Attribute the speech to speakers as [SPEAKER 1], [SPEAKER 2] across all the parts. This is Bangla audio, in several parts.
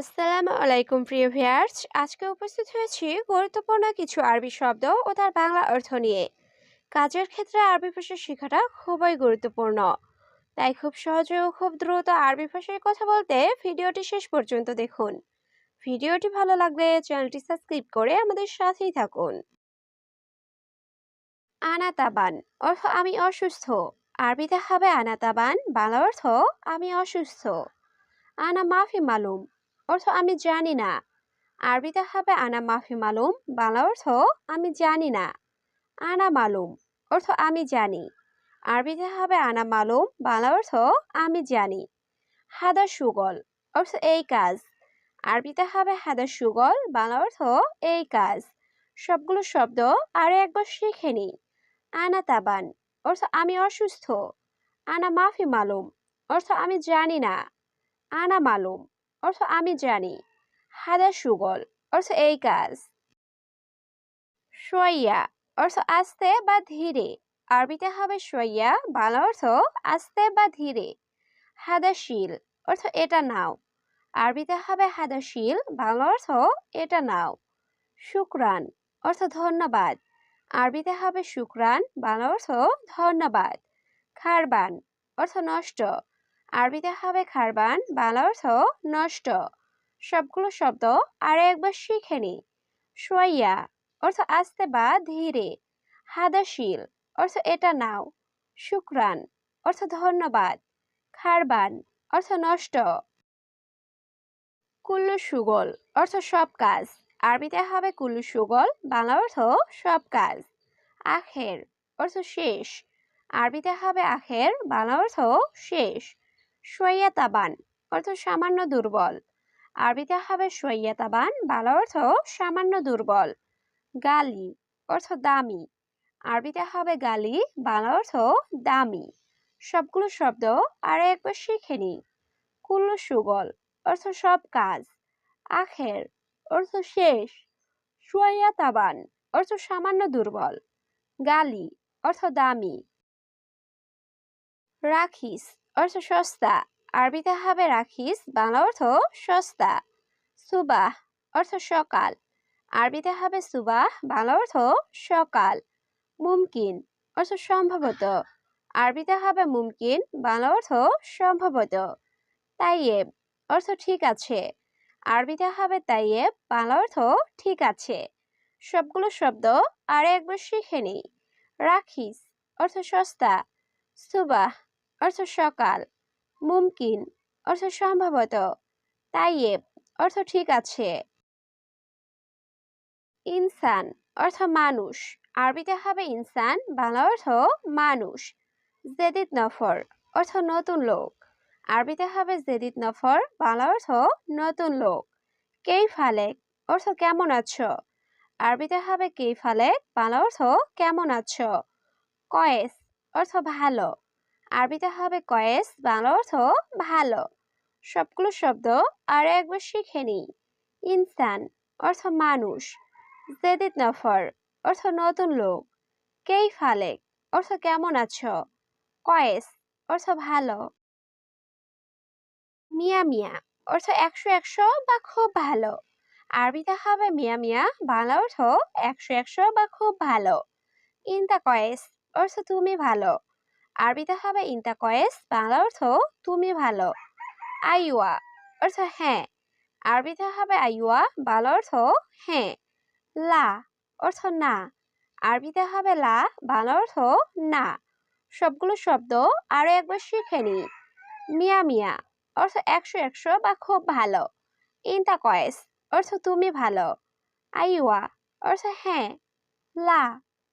[SPEAKER 1] আসসালামু আলাইকুম, প্রিয় ভিয়ার্স আজকে উপস্থিত হয়েছি গুরুত্বপূর্ণ কিছু আরবি শব্দ ও তার বাংলা অর্থ নিয়ে। কাজের ক্ষেত্রে আরবি ভাষা শেখাটা খুবই গুরুত্বপূর্ণ। তাই খুব সহজে ও খুব দ্রুত আরবি ভাষায় কথা বলতে ভিডিওটি শেষ পর্যন্ত দেখুন। ভিডিওটি ভালো লাগলে চ্যানেলটি সাবস্ক্রাইব করে আমাদের সাথেই থাকুন। আনাতাবান অর্থ আমি অসুস্থ। আরবিতে হবে আনাতাবান, বাংলা অর্থ আমি অসুস্থ। আনা মাফি মালুম অর্থ আমি জানি না। আরবিতে হবে আনা মাফি মালুম, বাংলা অর্থ আমি জানি না। আনা মালুম, অর্থ আমি জানি। আরবিতে হবে আনা মালুম, বাংলা অর্থ আমি জানি। হাদা সুগল, অর্থ এই কাজ। আরবিতে হবে হাদা সুগল, বাংলা অর্থ এই কাজ। সবগুলো শব্দ আরও একবার শিখে নি আনা তাবান, অর্থ আমি অসুস্থ। আনা মাফি মালুম, অর্থ আমি জানি না। আনা মালুম। অর্থ আমি জানি। হাদা সুগল, অর্থ এই কাজ। সইয়া অর্থ আস্তে বা ধীরে। আরবিতে হবে সইয়া বাংলা অর্থ আস্তে বা ধীরে। হাদাশিল অর্থ এটা নাও। আরবিতে হবে হাদাশিল বাংলা অর্থ এটা নাও। শুক্রান, অর্থ ধন্যবাদ। আরবিতে হবে শুক্রান, বাংলা অর্থ ধন্যবাদ। খারবান, অর্থ নষ্ট। আরবিতে হবে খারবান, বাংলা অর্থ নষ্ট। সবগুলো শব্দ আর একবার শিখে নি। সোয়াইয়া, অর্থ আস্তে বা ধীরে। হাদাশিল, অর্থ এটা নাও। শুক্রান, অর্থ ধন্যবাদ। খারবান, অর্থ নষ্ট। কুল্লু সুগল, অর্থ সব কাজ। আরবিতে হবে কুল্লু সুগল, বাংলা অর্থ সব কাজ। আখের, অর্থ শেষ। আরবিতে হবে আখের, বাংলা অর্থ শেষ। সৈয়াতাবান অর্থ সামান্য দুর্বল। আরবিতে হবে সৈয়াতাবান বাংলা অর্থ সামান্য দুর্বল। গালি, অর্থ দামি। আরবিতে হবে গালি, বাংলা অর্থ দামি। সবগুলো শব্দ আর একবার শিখে নি কুল্লু সুগল, অর্থ সব কাজ। আখের, অর্থ শেষ। সুয়াইয়াতাবান অর্থ সামান্য দুর্বল। গালি, অর্থ দামি। রাখিস অর্থ সস্তা। আরবিতে হবে রাখিস, বাংলা অর্থ সস্তা। সুবাহ, অর্থ সকাল। আরবিতে হবে সুবাহ, বাংলা অর্থ সকাল। মুমকিন, অর্থ সম্ভবত। আরবিতে হবে মুমকিন, বাংলা অর্থ সম্ভবত। তাইয়েব, অর্থ ঠিক আছে। আরবিতে হবে তাইয়েব, বাংলা অর্থ ঠিক আছে। সবগুলো শব্দ আর একবার শিখে নিই। রাখিস, অর্থ সস্তা। সুবাহ অর্থ সকাল, মুমকিন, অর্থ সম্ভবত তাইয়েব অর্থ ঠিক আছে। ইনসান, অর্থ মানুষ, আরবিতে হবে ইনসান, বাংলা অর্থ মানুষ। জেদিদ নফর, অর্থ নতুন লোক। আরবিতে হবে জেদিদ নফর, বাংলা অর্থ নতুন লোক। কেই ফালেক অর্থ কেমন আছো? আরবিতে হবে কেই ফালেক বাংলা অর্থ কেমন আছো? কয়েস, অর্থ ভালো। আরবিতে হবে কয়েস, বাংলা অর্থ ভালো। সবগুলো শব্দ আর একবার শিখে নি ইনসান, অর্থ মানুষ। জেদিদ নফর, অর্থ নতুন লোক। কেই ফালেক অর্থ কেমন আছো? কয়েস, অর্থ ভালো। মিয়া মিয়া, অর্থ একশো একশো বা খুব ভালো। আরবিতে হবে মিয়া মিয়া, বাংলা অর্থ একশো একশো বা খুব ভালো। ইনতা কয়েস, অর্থ তুমি ভালো। আরবিতে হবে ইনতা কয়েস বাংলা অর্থ তুমি ভালো। আইওয়া অর্থ হ্যাঁ। আরবিতে হবে আইওয়া বাংলা অর্থ হ্যাঁ। লা অর্থ না। আরবিতে হবে লা, বাংলা অর্থ না। সবগুলো শব্দ আরও একবার শিখে নি মিয়া মিয়া অর্থ একশো একশো বা খুব ভালো। ইনতা কয়েস অর্থ তুমি ভালো। আইওয়া অর্থ হ্যাঁ। লা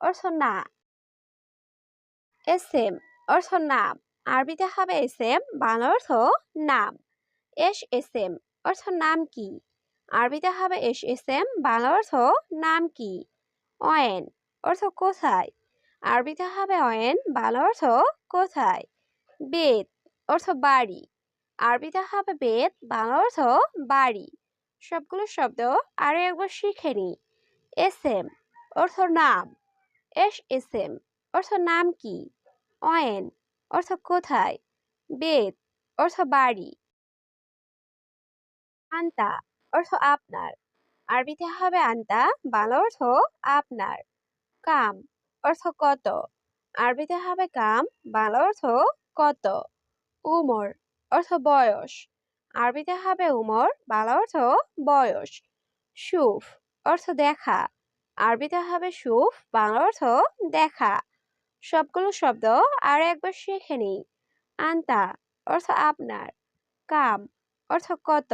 [SPEAKER 1] অর্থ না। এস এম অর্থ নাম। আরবিতে হবে এস এম, বাংলা অর্থ নাম। এস এস এম, অর্থ নাম কি? আরবিতে হবে এস এস এম, বাংলা অর্থ নাম কি? অয়েন অর্থ কোথায়? আরবিতে হবে অয়েন বাংলা অর্থ কোথায়? বেদ, অর্থ বাড়ি। আরবিতে হবে বেদ, বাংলা অর্থ বাড়ি। সবগুলো শব্দ আরও একবার শিখে নি। এস এম, অর্থ নাম। এস এস এম, অর্থ নাম কি? অয়েন, অর্থ কোথায়? বেদ, অর্থ বাড়ি। আন্তা, অর্থ আপনার। আরবিতে হবে আন্তা, বাংলা অর্থ আপনার। কাম, অর্থ কত? আরবিতে হবে কাম, বাংলা অর্থ কত? উমর, অর্থ বয়স। আরবিতে হবে উমর, বাংলা অর্থ বয়স। সুফ, অর্থ দেখা। আরবিতে হবে সুফ, বাংলা অর্থ দেখা। সবগুলো শব্দ আর একবার শিখে নিই। আন্তা অর্থ আপনার, কাম অর্থ কত,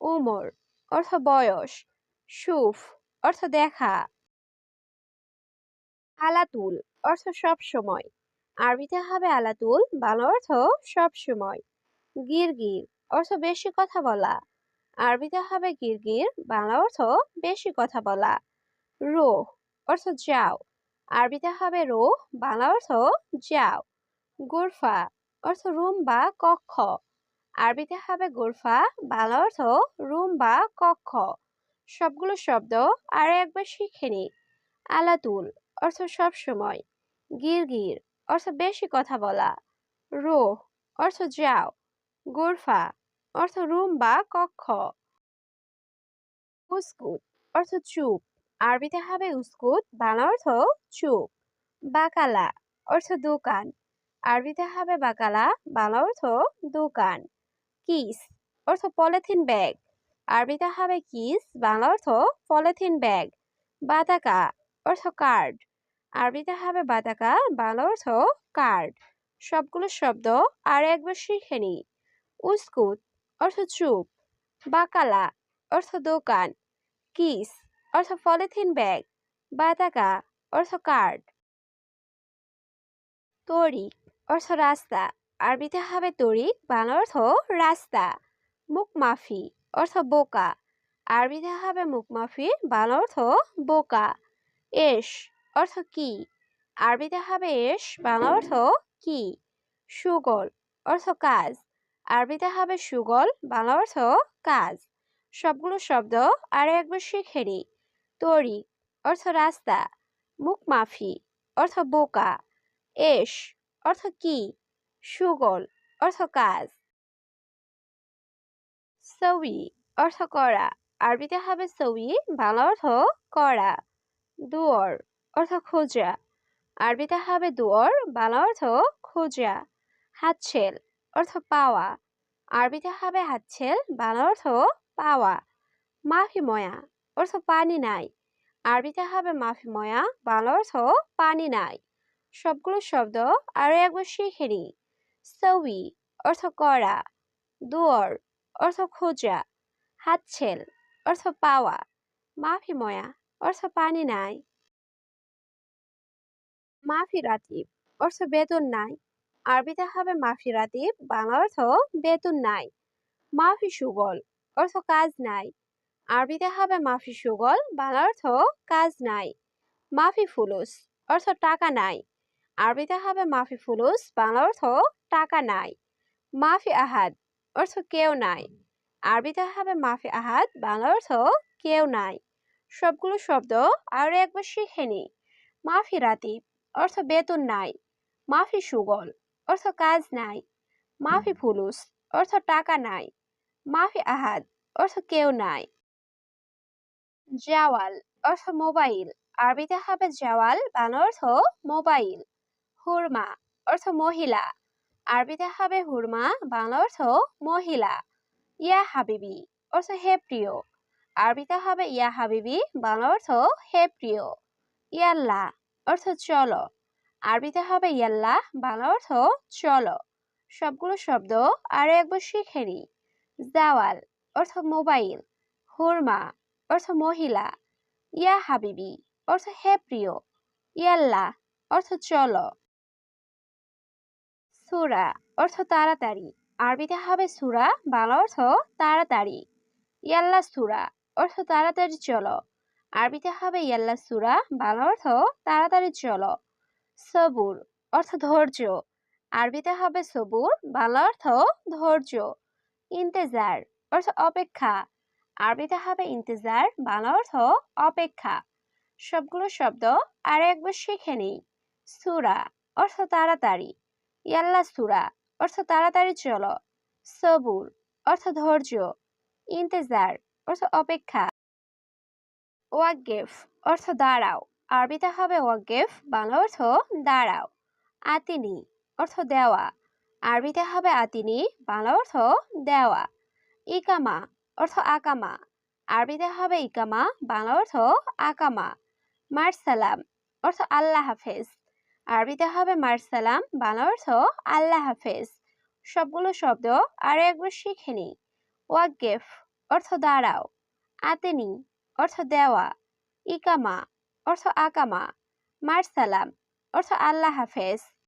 [SPEAKER 1] উমর অর্থ বয়স, সুফ অর্থ দেখা। আলাতুল অর্থ সব সময়, আরবিতে হবে আলাতুল, বাংলা অর্থ সব সময়। গিরগির অর্থ বেশি কথা বলা, আরবিতে হবে গিরগির, বাংলা অর্থ বেশি কথা বলা। রোহ অর্থ যাও আরবিতে হবে রো, বাংলা অর্থ যাও। গুরফা অর্থ রুম বা কক্ষ। আরবিতে হবে গুরফা, বাংলা অর্থ রুম বা কক্ষ। সবগুলো শব্দ আর একবার শিখে নি। আলাতুল অর্থ সব সময়। গিরগির অর্থ বেশি কথা বলা। রো অর্থ যাও। গুরফা অর্থ রুম বা কক্ষ। উস্কুত অর্থ চুপ। আরবিতে হবে উস্কুত, বাংলা অর্থ চুপ। বাকালা অর্থ দোকান। আরবিতে হবে বাকালা, বাংলা অর্থ দোকান। কিস অর্থ পলিথিন ব্যাগ। আরবিতে হবে কিস, বাংলা অর্থ পলিথিন ব্যাগ। বাতাকা অর্থ কার্ড। আরবিতে হবে বাতাকা, বাংলা অর্থ কার্ড। সবগুলো শব্দ আর একবার শিখে নি উস্কুত অর্থ চুপ। বাকালা অর্থ দোকান। কিস অর্থ পলিথিন ব্যাগ বাতাকা অর্থ কার্ড তরিক অর্থ রাস্তা আরবিতে হবে তরিক বাংলা অর্থ রাস্তা মুখ মাফি অর্থ বোকা আরবিতে হবে মুখ মাফি বাংলা অর্থ বোকা এস অর্থ কি আরবিতে হবে এস বাংলা অর্থ কি সুগল অর্থ কাজ আরবিতে হবে সুগল বাংলা অর্থ কাজ সবগুলো শব্দ আর একবার শিখে নি তরিক অর্থ রাস্তা মুখ মাফি অর্থ বোকা, এস, অর্থ কি, সুগল, অর্থ কাজ। সউই অর্থ করা, আরবিতে হবে সউই বাংলা অর্থ করা। দুয়ার, অর্থ খোঁজা আরবিতে হবে দুয়ার, বাংলা অর্থ খোঁজা হাতছেল, অর্থ পাওয়া, আরবিতে হবে হাতছেল, বাংলা অর্থ পাওয়া। মাফি ময়া অর্থ পানি নাই। আরবিতে হবে মাফি ময়া, বাংলা অর্থ পানি নাই। সবগুলো শব্দ আরও একবার শিখে নি সউই অর্থ করা দুয়ার, অর্থ খোঁজা হাতছেল, অর্থ পাওয়া। মাফি ময়া, অর্থ পানি নাই। মাফি রাতিব, অর্থ বেতন নাই। আরবিতে হবে মাফি রাতিব, বাংলা অর্থ বেতন নাই। মাফি সুগল, অর্থ কাজ নাই। আরবিতে হবে মাফি সুগল, বাংলা অর্থ কাজ নাই, মাফি ফুলুস অর্থ টাকা নাই, আরবিতে হবে মাফি ফুলুস, বাংলা অর্থ টাকা নাই, মাফি আহাদ অর্থ কেউ নাই, আরবিতে হবে মাফি আহাদ, বাংলা অর্থ কেউ নাই, সবগুলো শব্দ আরও একবার শিখে নি মাফি রাতি অর্থ বেতন নাই, মাফি সুগল অর্থ কাজ নাই, মাফি ফুলুস অর্থ টাকা নাই, মাফি আহাদ অর্থ কেউ নাই জাওয়াল অর্থ মোবাইল। আরবিতে হবে জাওয়াল বাংলা অর্থ মোবাইল। হুরমা অর্থ মহিলা। আরবিতে হবে হুরমা বাংলা অর্থ মহিলা। ইয়া হাবিবি অর্থ হে প্রিয়। আরবিতে হবে ইয়া হাবিবি বাংলা অর্থ হে প্রিয়। ইয়াল্লা অর্থ চলো। আরবিতে হবে ইয়াল্লা বাংলা অর্থ চলো। সবগুলো শব্দ আরও একবার শিখে নি জাওয়াল অর্থ মোবাইল। হুরমা অর্থ মহিলা, ইয়া হাবিবি, অর্থ হে প্রিয় ইয়াল্লা অর্থ চল। সুরা, অর্থ তাড়াতাড়ি, আরবিতে হবে সুরা, বাংলা অর্থ তাড়াতাড়ি ইয়াল্লা সুরা, অর্থ তাড়াতাড়ি চলো। আরবিতে হবে ইয়াল্লা সুরা, বাংলা অর্থ তাড়াতাড়ি চলো। সবুর, অর্থ ধৈর্য, আরবিতে হবে সবুর, বাংলা অর্থ ধৈর্য। ইন্তেজার, অর্থ অপেক্ষা আরবিতে হবে ইন্তেজার, বাংলা অর্থ অপেক্ষা। সবগুলো শব্দ আর একবার শিখে নেই। সুরা, অর্থ তাড়াতাড়ি। ইয়াল্লা সুরা, অর্থ তাড়াতাড়ি চলো। সবুর, অর্থ ধৈর্য। ইন্তেজার, অর্থ অপেক্ষা। ওয়াকগেফ অর্থ দাঁড়াও। আরবিতে হবে ওয়াকগেফ বাংলা অর্থ দাঁড়াও। আতিনি, অর্থ দেওয়া। আরবিতে হবে আতিনি, বাংলা অর্থ দেওয়া। ইকামা অর্থ আকামা। আরবিতে হবে ইকামা, বাংলা অর্থ আকামা। মারসালাম, অর্থ আল্লাহ হাফেজ। আরবিতে হবে মারসালাম, বাংলা অর্থ আল্লাহ হাফেজ। সবগুলো শব্দ আরও একবার শিখে নি ওয়াকগেফ অর্থ দাঁড়াও। আতেনি, অর্থ দেওয়া। ইকামা, অর্থ আকামা। মারসালাম, অর্থ আল্লাহ হাফেজ।